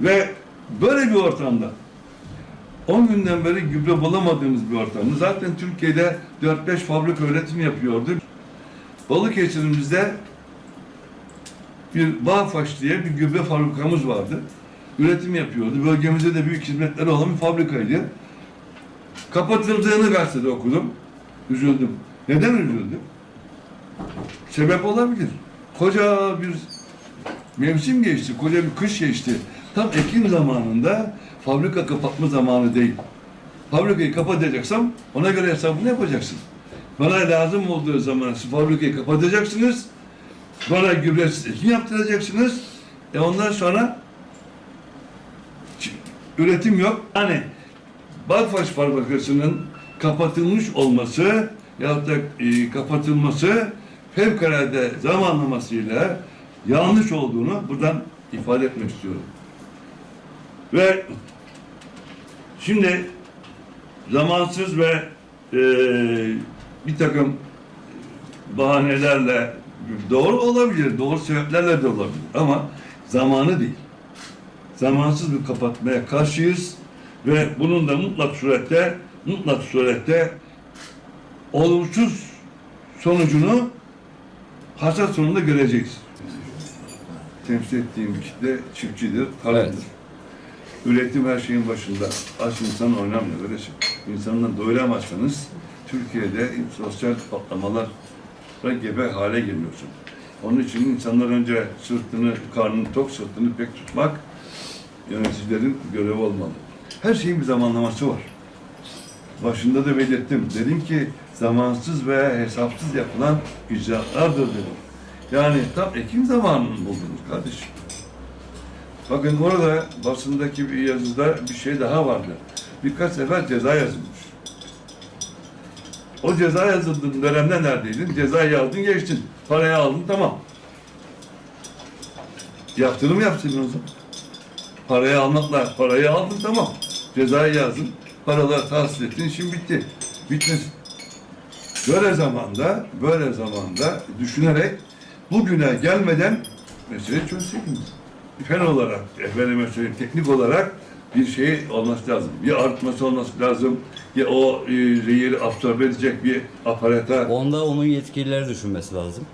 Ve böyle bir ortamda 10 günden beri gübre bulamadığımız bir ortamda zaten Türkiye'de 4-5 fabrika üretim yapıyordu. Balıkesir'imizde bir Bağfaş diye bir gübre fabrikamız vardı. Üretim yapıyordu. Bölgemizde de büyük hizmetleri olan bir fabrikaydı. Kapatıldığını gazetede okudum. Üzüldüm. Neden üzüldüm? Sebep olabilir. Koca bir mevsim geçti, koca bir kış geçti. Tam Ekim zamanında fabrika kapatma zamanı değil. Fabrikayı kapatacaksam ona göre hesabını yapacaksın. Bana lazım olduğu zaman siz fabrikayı kapatacaksınız. Bana gübresiz ekim yaptıracaksınız. E ondan sonra üretim yok. Yani Balfaş fabrikasının kapatılmış olması ya da e, kapatılması fevkalade zamanlamasıyla yanlış olduğunu buradan ifade etmek istiyorum. Ve şimdi zamansız ve e, bir takım bahanelerle doğru olabilir, doğru sebeplerle de olabilir ama zamanı değil. Zamansız bir kapatmaya karşıyız ve bunun da mutlak surette mutlak surette olumsuz sonucunu hasat sonunda göreceğiz. Temsil ettiğim kitle çiftçidir, tarımdır. Evet. Üretim her şeyin başında. Aç insan oynamıyor şey. İnsandan doyuramazsanız Türkiye'de sosyal patlamalar ve gebe hale geliyorsun. Onun için insanlar önce sırtını, karnını tok, sırtını pek tutmak yöneticilerin görevi olmalı. Her şeyin bir zamanlaması var. Başında da belirttim. Dedim ki zamansız ve hesapsız yapılan icraatlardır dedim. Yani tam Ekim zamanını buldunuz kardeşim. Bakın orada basındaki bir yazıda bir şey daha vardı. Birkaç sefer ceza yazılmış. O ceza yazıldığın dönemde neredeydin? Cezayı aldın geçtin. Parayı aldın tamam. Yaptırım yapsaydın o zaman. Parayı almakla parayı aldın tamam. Cezayı yazdın. Paraları tahsil ettin. Şimdi bitti. Bitmesin. Böyle zamanda, böyle zamanda düşünerek bugüne gelmeden meseleyi çözseydiniz. Fen olarak, efendime söyleyeyim, teknik olarak bir şey olması lazım. Bir artması olması lazım. Ya o e, zehiri absorbe edecek bir aparata. Onda onun yetkilileri düşünmesi lazım.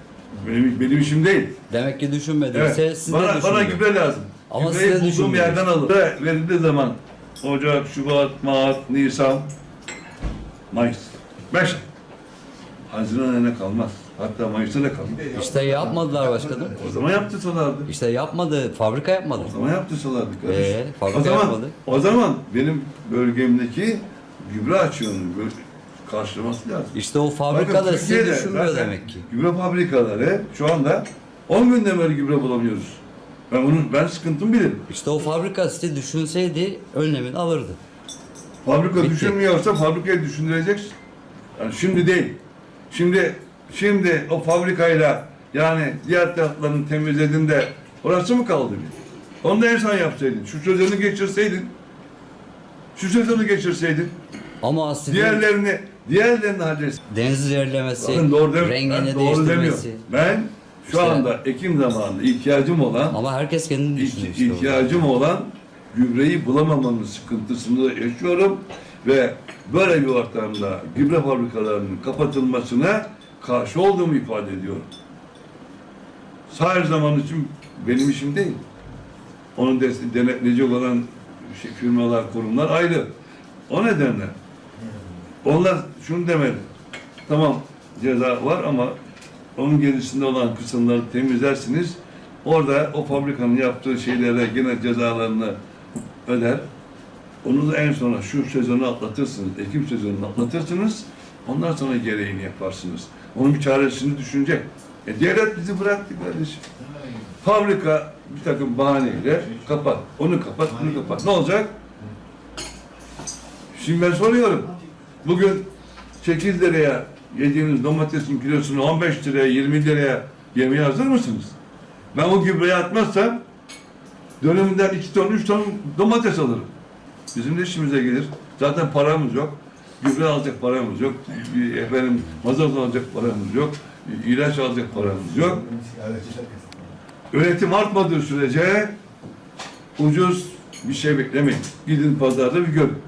Benim, benim işim değil. Demek ki düşünmediyse Evet. siz de Bana, bana düşünün. gübre lazım. Ama Gübreyi siz de bulduğum yerden alın. Ve verildiği zaman Ocak, Şubat, Mart, Nisan, Mayıs. Beş. Haziran ayına kalmaz. Hatta Mayıs'a da kalmaz. İşte yapmadılar başkanım. O zaman yaptırsalardı. İşte yapmadı. Fabrika yapmadı. O zaman yaptırsalardı kardeşim. Ee, fabrika o zaman, yapmadı. O zaman benim bölgemdeki gübre açığının karşılaması lazım. İşte o fabrika da sizi düşünmüyor demek ki. Gübre fabrikaları şu anda 10 günden beri gübre bulamıyoruz. Ben bunu ben sıkıntımı bilirim. İşte o fabrika sizi düşünseydi önlemini alırdı. Fabrika Bitti. düşünmüyorsa fabrikayı düşündüreceksin. Yani şimdi değil. Şimdi şimdi o fabrikayla yani diğer taraflarını temizledin de orası mı kaldı bir? Onu da en son yapsaydın. Şu sözünü geçirseydin. Şu sözünü geçirseydin. Ama aslında Diğerlerini diğerlerini halletsin. deniz zehirlemesi, Bakın doğru dem rengini ben doğru demiyorum. değiştirmesi. Ben şu İşte- anda Ekim zamanında ihtiyacım olan Ama herkes kendini İhti- düşünüyor işte. orada. ihtiyacım olan gübreyi bulamamanın sıkıntısını yaşıyorum ve böyle bir ortamda gübre fabrikalarının kapatılmasına karşı olduğumu ifade ediyorum. Her zaman için benim işim değil. Onu des- denetleyecek olan şey, firmalar, kurumlar ayrı. O nedenle onlar şunu demedi. Tamam ceza var ama onun gerisinde olan kısımları temizlersiniz. Orada o fabrikanın yaptığı şeylere gene cezalarını öder. Onu da en sona şu sezonu atlatırsınız, Ekim sezonunu atlatırsınız. Ondan sonra gereğini yaparsınız. Onun bir çaresini düşünecek. E devlet bizi bıraktı kardeşim. Fabrika bir takım bahaneyle kapat. Onu kapat, bunu kapat. Ne olacak? Şimdi ben soruyorum. Bugün 8 liraya yediğiniz domatesin kilosunu 15 liraya, 20 liraya yemeye hazır mısınız? Ben o gübreyi atmazsam döneminden 2 ton, 3 ton domates alırım. Bizim de işimize gelir. Zaten paramız yok. Gübre alacak paramız yok. Efendim mazot alacak paramız yok. ilaç alacak paramız yok. Üretim artmadığı sürece ucuz bir şey beklemeyin. Gidin pazarda bir görün.